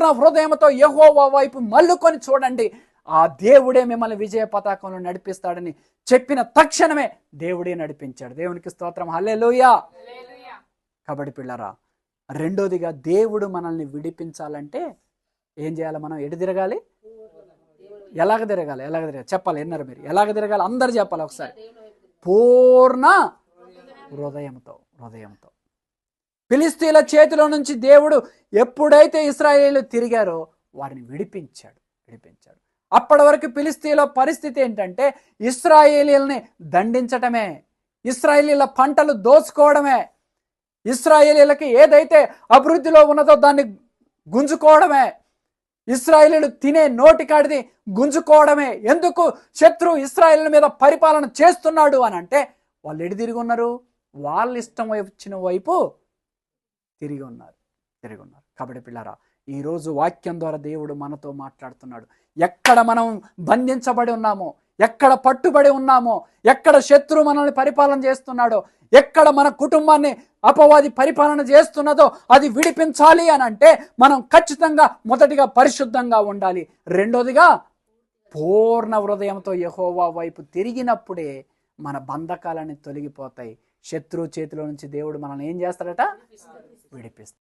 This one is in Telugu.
పూర్ణ హృదయంతో యెహోవా వైపు మల్లుకొని చూడండి. ఆ దేవుడే మిమ్మల్ని విజయ పతాకంలో నడిపిస్తాడని చెప్పిన తక్షణమే దేవుడే నడిపించాడు. దేవునికి స్తోత్రం. హల్లెలూయా. కాబట్టి పిల్లరా రెండోదిగా దేవుడు మనల్ని విడిపించాలంటే ఏం చేయాలి మనం? ఎటు తిరగాలి? ఎలాగ తిరగాలి? ఎలాగ తిరగాలి? చెప్పాలి విన్నారు మీరు. ఎలాగ తిరగాలి? అందరు చెప్పాలి ఒకసారి. పూర్ణ హృదయంతో హృదయంతో ఫిలిస్తీన్ల చేతిలో నుంచి దేవుడు ఎప్పుడైతే ఇస్రాయేలీలు తిరిగారో వారిని విడిపించాడు విడిపించాడు. అప్పటి వరకు ఫిలిస్తీన్ల పరిస్థితి ఏంటంటే ఇస్రాయేలీల్ని దండించటమే ఇస్రాయేలీల పంటలు దోచుకోవడమే ఇస్రాయేలీలకి ఏదైతే అభివృద్ధిలో ఉన్నదో దాన్ని గుంజుకోవడమే ఇస్రాయేలీలు తినే నోటికాడిది గుంజుకోవడమే. ఎందుకు? శత్రు ఇస్రాయేల్ మీద పరిపాలన చేస్తున్నాడు అని అంటే వాళ్ళు ఎడి తిరిగి ఉన్నారు? వాళ్ళ ఇష్టం వచ్చిన వైపు తిరిగి ఉన్నారు తిరిగి ఉన్నారు. కాబట్టి పిల్లరా ఈరోజు వాక్యం ద్వారా దేవుడు మనతో మాట్లాడుతున్నాడు. ఎక్కడ మనం బంధించబడి ఉన్నామో ఎక్కడ పట్టుబడి ఉన్నామో ఎక్కడ శత్రు మనల్ని పరిపాలన చేస్తున్నాడో ఎక్కడ మన కుటుంబాన్ని అపవాది పరిపాలన చేస్తున్నదో అది విడిపించాలి అని అంటే మనం ఖచ్చితంగా మొదటిగా పరిశుద్ధంగా ఉండాలి. రెండోదిగా పూర్ణ హృదయంతో యహోవా వైపు తిరిగినప్పుడే మన బంధకాలన్నీ తొలగిపోతాయి. శత్రువు చేతిలో నుంచి దేవుడు మనల్ని ఏం చేస్తాడట? విడిపిస్తాడు.